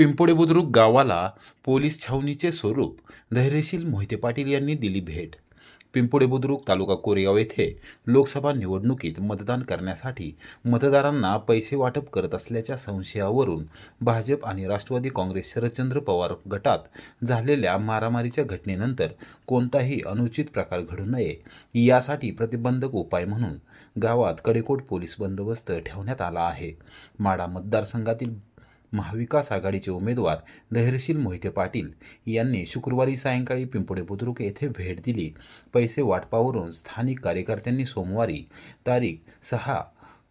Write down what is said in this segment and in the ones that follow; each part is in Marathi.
पिंपोडे बुद्रुक गावाला पोलीस छावणीचे स्वरूप धैर्यशील मोहिते पाटील यांनी दिली भेट. पिंपोडे बुद्रुक तालुका कोरेगाव येथे लोकसभा निवडणुकीत मतदान करण्यासाठी मतदारांना पैसे वाटप करत असल्याच्या संशयावरून भाजप आणि राष्ट्रवादी काँग्रेस शरदचंद्र पवार गटात झालेल्या मारामारीच्या घटनेनंतर कोणताही अनुचित प्रकार घडू नये यासाठी प्रतिबंधक उपाय म्हणून गावात कडेकोट पोलीस बंदोबस्त ठेवण्यात आला आहे. माडा मतदारसंघातील महाविकास आघाडीचे उमेदवार धैर्यशील मोहिते पाटील यांनी शुक्रवारी सायंकाळी पिंपळे बुद्रुक येथे भेट दिली. पैसे वाटपावरून स्थानिक कार्यकर्त्यांनी सोमवारी तारीख सहा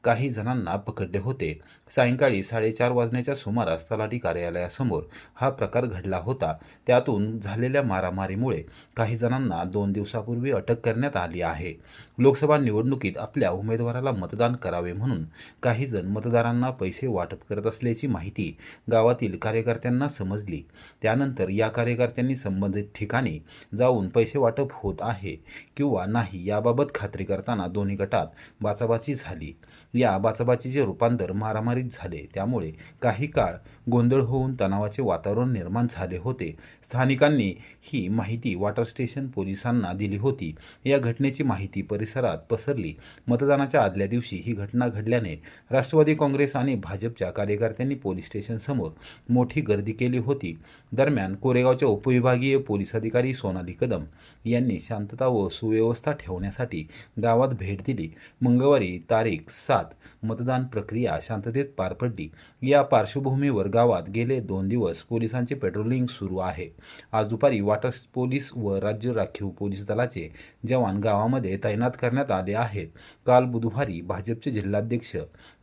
काही जणांना पकडले होते. सायंकाळी साडेचार वाजण्याच्या सुमारास तलाठी कार्यालयासमोर हा प्रकार घडला होता. त्यातून झालेल्या मारामारीमुळे काही जणांना दोन दिवसापूर्वी अटक करण्यात आली आहे. लोकसभा निवडणुकीत आपल्या उमेदवाराला मतदान करावे म्हणून काही जण मतदारांना पैसे वाटप करत असल्याची माहिती गावातील कार्यकर्त्यांना समजली. त्यानंतर या कार्यकर्त्यांनी संबंधित ठिकाणी जाऊन पैसे वाटप होत आहे किंवा नाही याबाबत खात्री करताना दोन्ही गटात बाचाबाची झाली. या बाचाबाचीचे रूपांतर मारामारीत झाले त्यामुळे काही काळ गोंधळ होऊन तणावाचे वातावरण निर्माण झाले होते. स्थानिकांनी ही माहिती वॉटर स्टेशन पोलिसांना दिली होती. या घटनेची माहिती परिसरात पसरली. मतदानाच्या आदल्या दिवशी ही घटना घडल्याने राष्ट्रवादी काँग्रेस आणि भाजपच्या कार्यकर्त्यांनी पोलीस स्टेशनसमोर मोठी गर्दी केली होती. दरम्यान कोरेगावच्या उपविभागीय पोलीस अधिकारी सोनाली कदम यांनी शांतता व सुव्यवस्था ठेवण्यासाठी गावात भेट दिली. मंगळवारी तारीख सात सात मतदान प्रक्रिया शांततेत पार पडली. या पार्श्वभूमीवर गावात गेले दोन दिवस पोलिसांचे पेट्रोलिंग सुरू आहे. आज दुपारी वॉटर पोलीस व राज्य राखीव पोलीस दलाचे जवान गावामध्ये तैनात करण्यात आले आहेत. काल बुधवारी भाजपचे जिल्हाध्यक्ष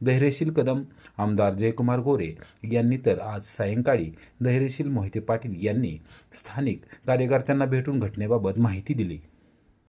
धैर्यशील कदम आमदार जयकुमार गोरे यांनी तर आज सायंकाळी धैर्यशील मोहिते पाटील यांनी स्थानिक कार्यकर्त्यांना भेटून घटनेबाबत माहिती दिली.